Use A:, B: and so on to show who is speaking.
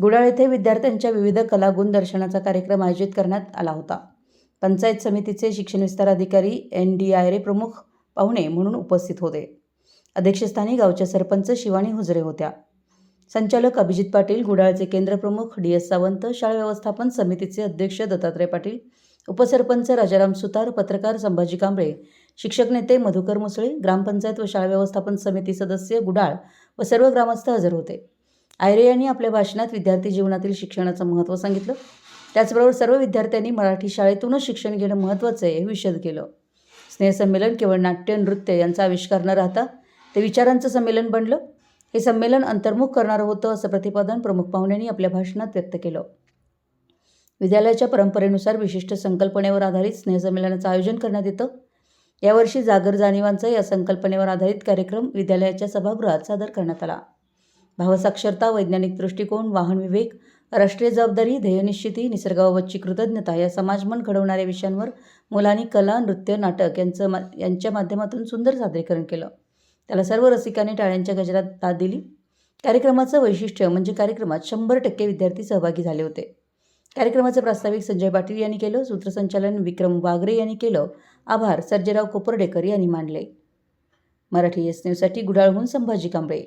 A: गुडाळ येथे विद्यार्थ्यांच्या विविध कलागुण दर्शनाचा कार्यक्रम आयोजित करण्यात आला होता. पंचायत समितीचे शिक्षण विस्तार अधिकारी एन डी आय रे प्रमुख पाहुणे म्हणून उपस्थित होते. अध्यक्षस्थानी गावच्या सरपंच शिवानी हुजरे होत्या. संचालक अभिजित पाटील गुडाळचे केंद्रप्रमुख डी एस सावंत शाळा व्यवस्थापन समितीचे अध्यक्ष दत्तात्रय पाटील उपसरपंच राजाराम सुतार पत्रकार संभाजी कांबळे शिक्षक नेते मधुकर मुसळे ग्रामपंचायत व शाळा व्यवस्थापन समिती सदस्य गुडाळ व सर्व ग्रामस्थ हजर होते. आयरे यांनी आपल्या भाषणात विद्यार्थी जीवनातील शिक्षणाचं महत्त्व सांगितलं. त्याचबरोबर सर्व विद्यार्थ्यांनी मराठी शाळेतूनच शिक्षण घेणं महत्त्वाचं आहे हे विषद केलं. स्नेहसंमेलन केवळ नाट्य नृत्य यांचा आविष्कार न राहता ते विचारांचं संमेलन बनलं. हे संमेलन अंतर्मुख करणारं होतं असं प्रतिपादन प्रमुख पाहुण्यांनी आपल्या भाषणात व्यक्त केलं. विद्यालयाच्या परंपरेनुसार विशिष्ट संकल्पनेवर आधारित स्नेहसंमेलनाचं आयोजन करण्यात येतं. यावर्षी जागर जाणीवांचा या संकल्पनेवर आधारित कार्यक्रम विद्यालयाच्या सभागृहात सादर करण्यात आला. भावसाक्षरता वैज्ञानिक दृष्टिकोन वाहन विवेक राष्ट्रीय जबाबदारी ध्येयनिश्चिती निसर्गाबाबतची कृतज्ञता या समाजमन घडवणाऱ्या विषयांवर मुलांनी कला नृत्य नाटक यांचं मा यांच्या माध्यमातून सुंदर सादरीकरण केलं. त्याला सर्व रसिकांनी टाळ्यांच्या गजरात दाद दिली. कार्यक्रमाचं वैशिष्ट्य म्हणजे कार्यक्रमात शंभर टक्के विद्यार्थी सहभागी झाले होते. कार्यक्रमाचं प्रास्ताविक संजय पाटील यांनी केलं सूत्रसंचालन विक्रम वागरे यांनी केलं आभार सर्जेराव कोपर्डेकर यांनी मानले. मराठी एस न्यूजसाठी गुडाळहून संभाजी कांबळे.